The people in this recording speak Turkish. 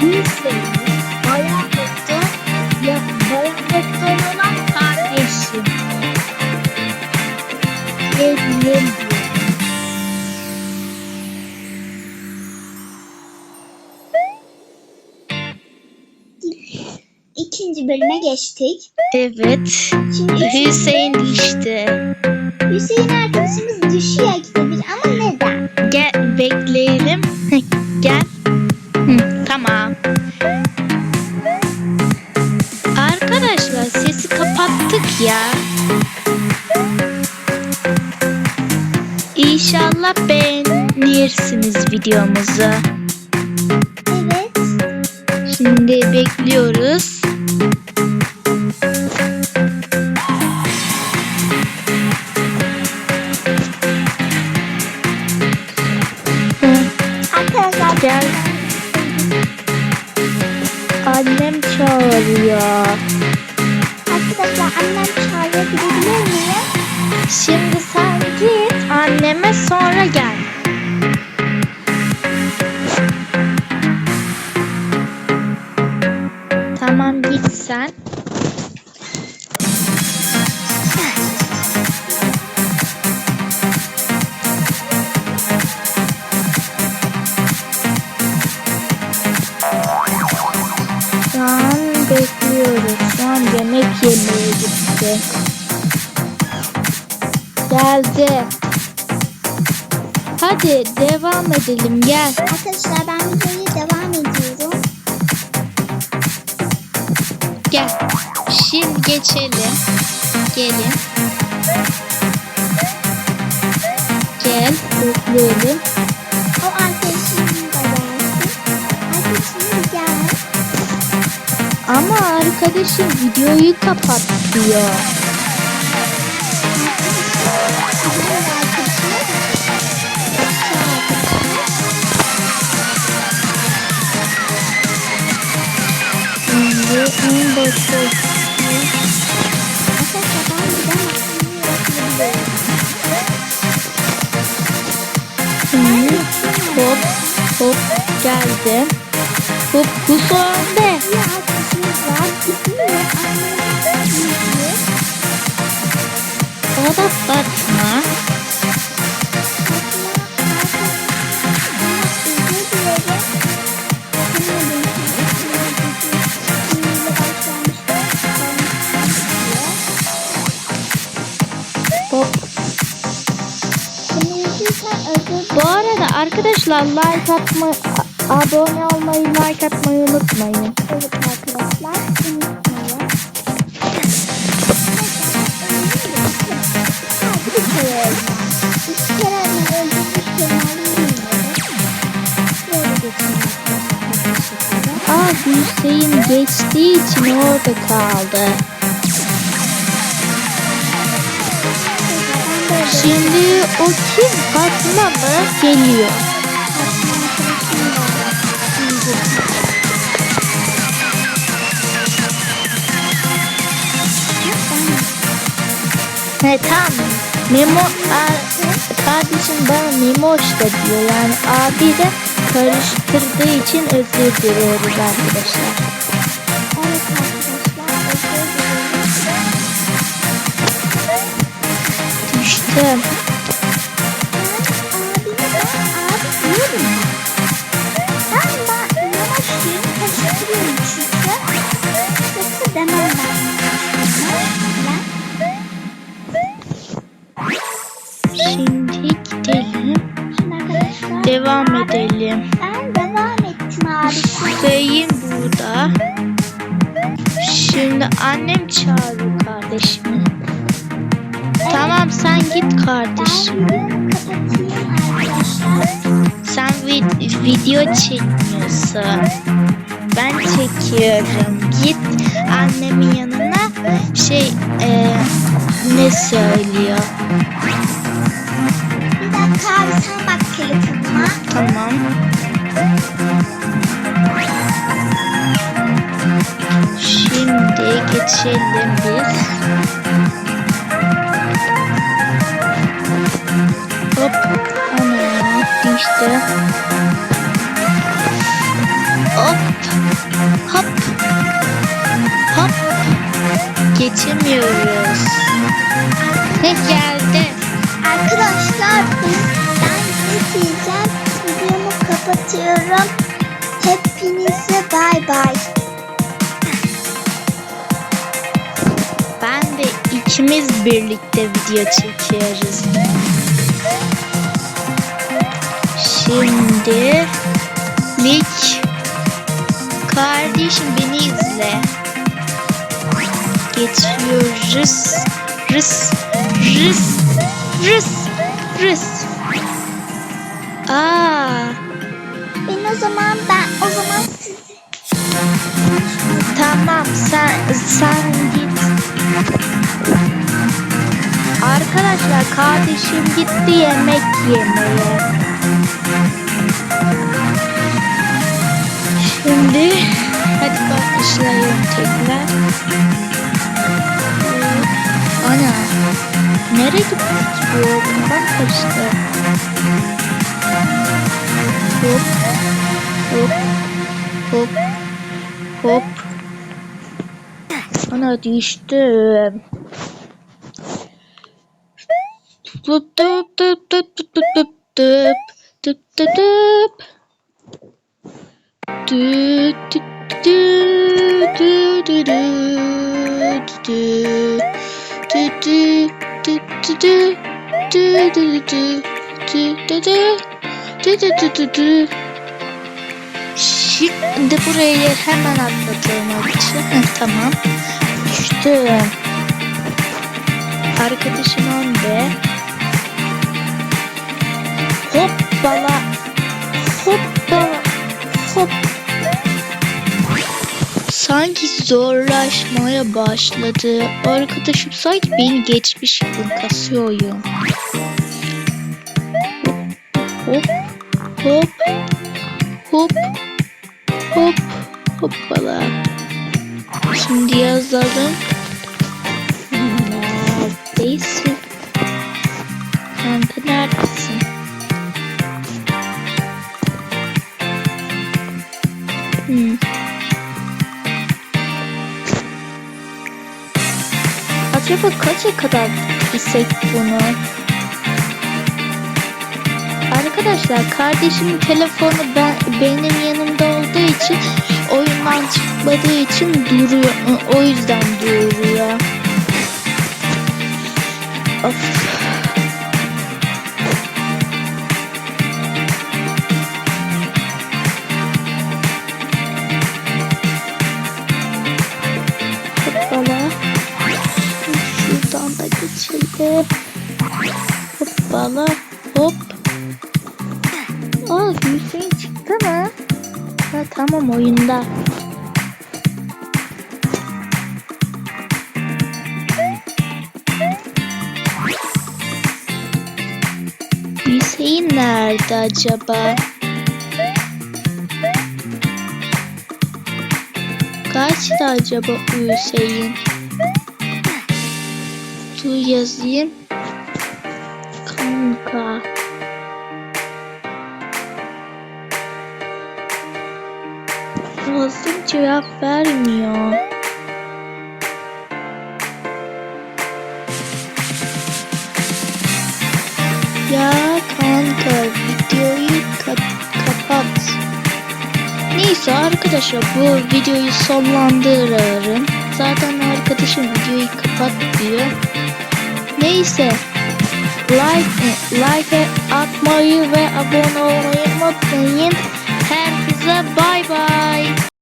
Hüseyin bayan doktor ya bayan doktor olan kardeşim. Diyor. İkinci bölüme geçtik. Evet. Şimdi Hüseyin düştü. Hüseyin arkadaşımız düşüyor ikide bir ama neden? Gel bekleyelim. Kapattık ya. İnşallah beğenirsiniz videomuzu. Evet. Şimdi bekliyoruz. Miyim? Şimdi sen git anneme sonra gel. Tamam git sen. Şu an bekliyoruz. Şu an yemek yemeye gitti. Geldi. Hadi devam edelim gel. Arkadaşlar ben videoya devam ediyorum. Gel. Şimdi geçelim. Gelin. Gel. Bekleyelim. O arkadaşım da gelsin. Arkadaşım gel. Ama arkadaşım videoyu kapat diyor. Şimdi en gidemem. Şimdi hop hop geldim. Hop bu. Bir Hop. Bu arada arkadaşlar like atma, abone olmayı, like atmayı unutmayın. Aa Hüseyin geçtiği için orada kaldı. Şimdi o kim? Fatma mı? Geliyor. He tamam. Memo a- kardeşim bana Memoş da diyor. Yani abi de karıştırdığı için özür diliyoruz arkadaşlar. Düştüm. Şimdi gidelim. Devam edelim. Ben devam ettim abi. Hüseyin burada. Şimdi annem çağırıyor kardeşimi. Sen git kardeşim. Sen vid- video çekmiyorsun. Ben çekiyorum. Git annemin yanına şey e, ne söylüyor? Bir dakika abi sen bak telefonuma. Tamam. Şimdi geçelim biz. Geçemiyoruz. Ne geldi? Arkadaşlar ben geçeceğim. Videomu kapatıyorum. Hepinize bay bay. Ben de ikimiz birlikte video çekiyoruz. Şimdi Lik kardeşim beni izle. Geçiyoruz. Rıs, rıs, rıs, rıs. Aa, Ben o zaman ben o zaman sizi tamam sen sen git. Arkadaşlar kardeşim gitti yemek yemeye. Şimdi hadi başlayalım tekrar. Bu? Bundan karıştı. Hop hop hop hop. Ana düştüm. Tıp tıp tıp tıp tıp tıp tıp tıp tıp tıp. Dü dü dü dü dü dü dü Şimdi burayı hemen atlatalım için. Tamam. Düştüm. Arkadaşım önde. Hoppala. Hoppala. Hop. Sanki zorlaşmaya başladı. Arkadaşım sanki beni geçmiş gibi kasıyor. Hop. Hop. Hop. Hop. Hoppala. Şimdi yazalım. Neredesin? Acaba kaça kadar gitsek bunu? Arkadaşlar kardeşimin telefonu ben, benim yanımda olduğu için oyundan çıkmadığı için duruyor. O yüzden duruyor. Of. Da geçelim. Hoppala. Hop. Aa Hüseyin çıktı mı? Ha, tamam oyunda. Hüseyin nerede acaba? Kaçta acaba Hüseyin? Dur yazayım. Kanka. Yazdım cevap vermiyor. Ya kanka videoyu kap- kapat. Neyse arkadaşlar bu videoyu sonlandırırım. Zaten arkadaşım videoyu kapat diyor. Neyse like like atmayı ve abone olmayı unutmayın. Herkese bay bay.